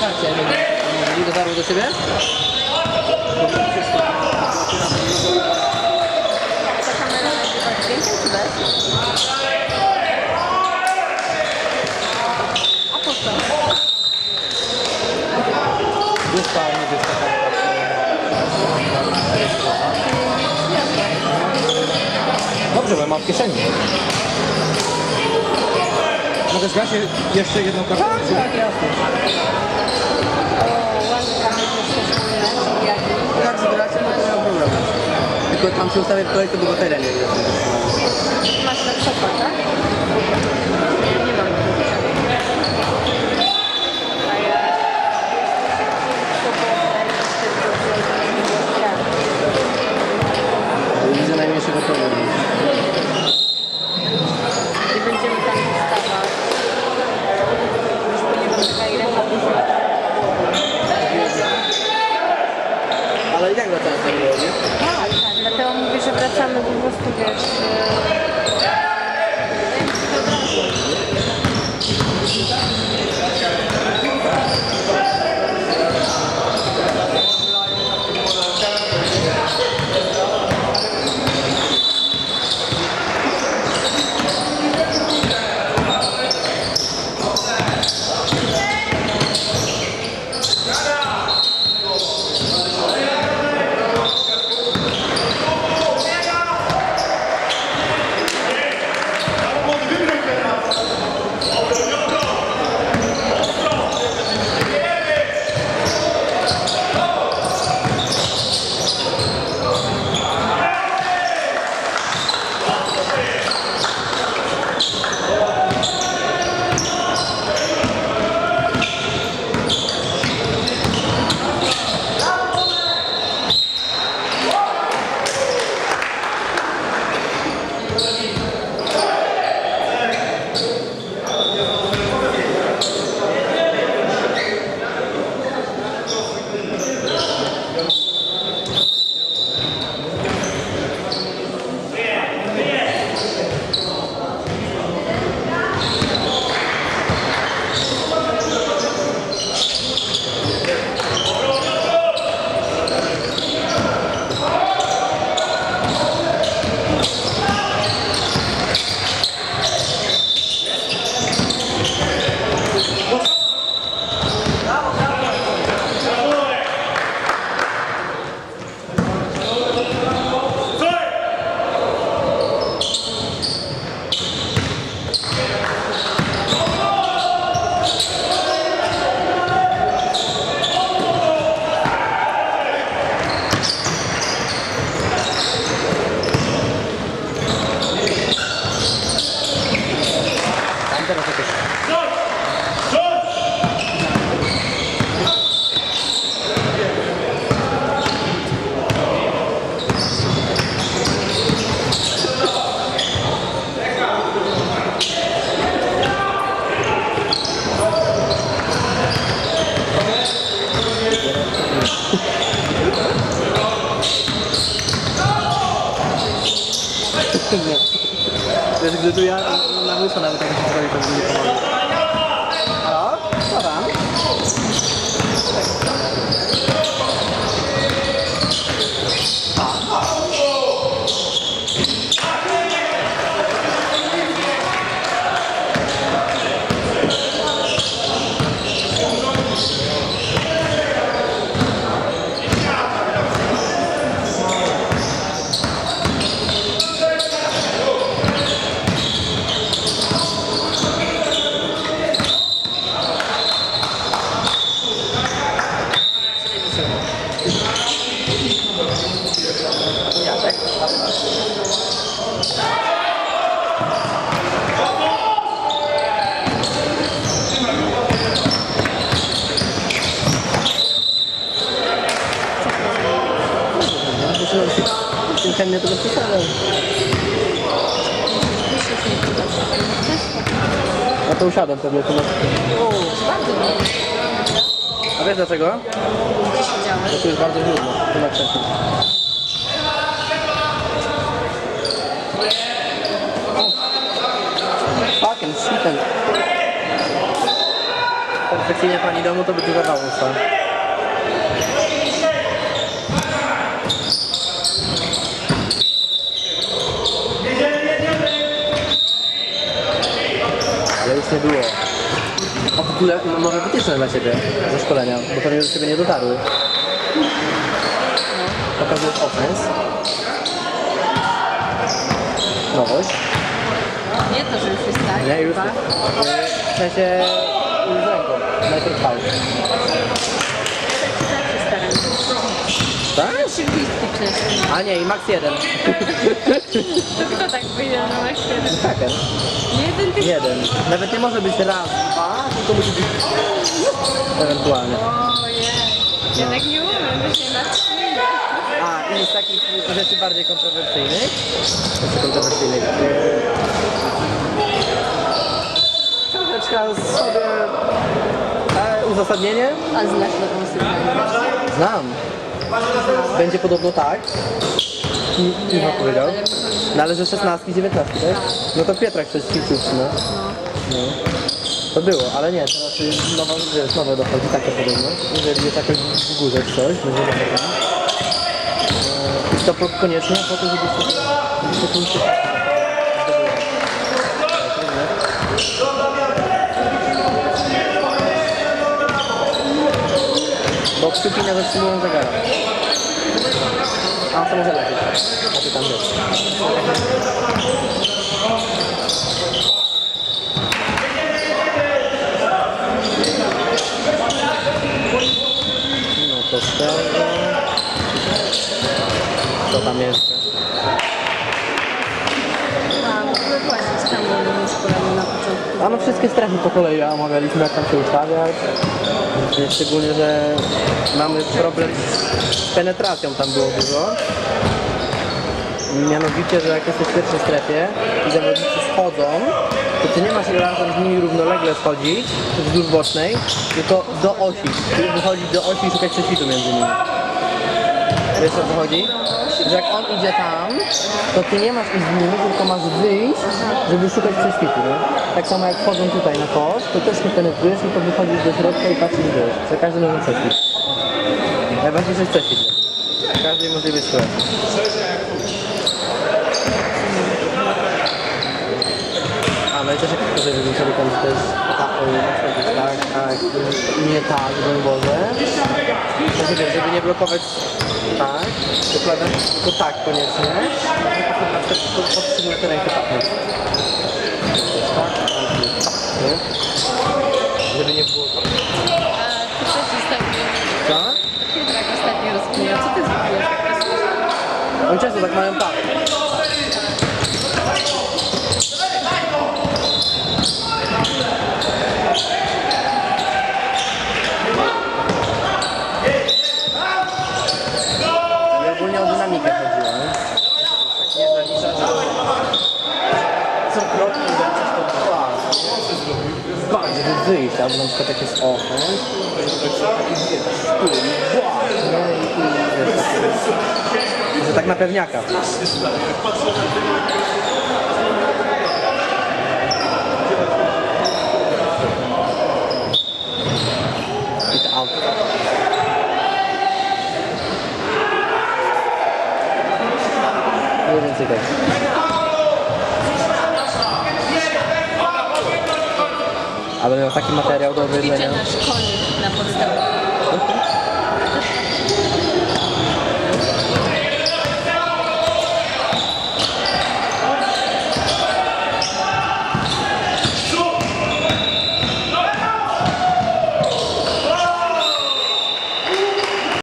Karcie, nie. Nie dotarło do ciebie? Ta kamera nagrywa dźwiękiem czy bez? A po co? Gusta, niebieska Dobrze, bo ja mam w kieszeni. Mogę je- jeszcze jedną kartę? Tak, tak, jasne. O, ładnie tam jest jeszcze jak Jak zgracie, to nie ma problemu. Tylko tam się ustawię w kolejce, bo bateria nie jest. Masz laptopa, tak? Nie, nie mam. A ja... Widzę najmniejszego problemu. Nie będziemy tam wystawać. Już ponieważ taka ręka dużo. Ale i tak wracając do tego, nie? Tak, tak. Dlatego mówię, że wracamy po chętnie to bez przesady. No to usiadłem pewnie dobrze. A wiesz dlaczego? Bo tu jest bardzo brudno. Tu na krześle. Fucking shit. Perfekcyjnie pani domu to by dużo dało stał. Nie było. A w ogóle mam nowe wytyczne dla Ciebie ze szkolenia, bo pewnie do Ciebie nie dotarły. Pokazujesz offense. Nowość. Nie to, że już jest tak. Nie, już. W sensie. Najpierw fał. Tak wcześniej. A nie, i max jeden. To kto tak wyjdzie na max jeden? Haker. Jeden tylko. Jeden. Nawet nie może być raz, dwa, tylko musi być ewentualnie. Ojej. Ja tak nie umiem, my się na trzy. A, i z takich rzeczy bardziej kontrowersyjnych. Znaczy kontrowersyjnych. Troszeczkę sobie e, uzasadnienie. A znasz nową sytuację? Znam. Będzie podobno tak. I- Michał powiedział. No ale że 16 19, tak? No to Pietrek coś ćwiczył sumie. No. To było, ale nie, teraz jest nowa, wiesz, nowe dochodzi, takie podobno. Jeżeli jest jakoś w górze coś, będzie dochodzi. I to po, koniecznie po to, żeby sobie żeby to punkty Bo kciuki nie zatrzymują zegara. A to może lepiej. A ty tam wiesz. No to z tego. Co tam jeszcze? A, w ogóle właśnie, co tam było z kolei na początku? A no wszystkie strefy po kolei omawialiśmy jak tam się ustawiać. Szczególnie, że mamy problem z penetracją tam było dużo. Mianowicie, że jak jesteś w pierwszej strefie i zawodnicy schodzą, to ty nie masz razem z nimi równolegle schodzić wzdłuż bocznej, tylko do osi. Czyli wychodzić do osi i szukać prześwitu między nimi. Wiesz o co chodzi? Że jak on idzie tam, to ty nie masz iść z nimi, tylko masz wyjść, żeby szukać prześwitu, nie? Tak samo jak wchodzą tutaj na kosz, to też nie penetrujesz, tylko wychodzisz do środka i patrzysz wiesz. Za każdym razem prześwit. Najważniejsze jest prześwit. W każdej możliwej sytuacji. A no i też jak tutaj żeby sobie tam też tak, tak, y, nie tak, broń Boże. Znaczy wiesz, żeby nie blokować tak, dokładnie, tylko tak koniecznie. Tylko podtrzymuję tę rękę tak. Tak, tak? Żeby nie było tak. A ty też ostatnio, Co? Piotrek ostatnio rozkminiał. Co ty zrobiłeś? Oni często tak mają tak. I ogólnie o dynamikę chodziło, nie? Tak nie zalicza, że co krok to wyjść, albo na przykład jak jest offense, No i tu wiesz, takie- że tak na pewniaka. I to więcej tego. A będę miał taki materiał do obejrzenia. Na szkolnik.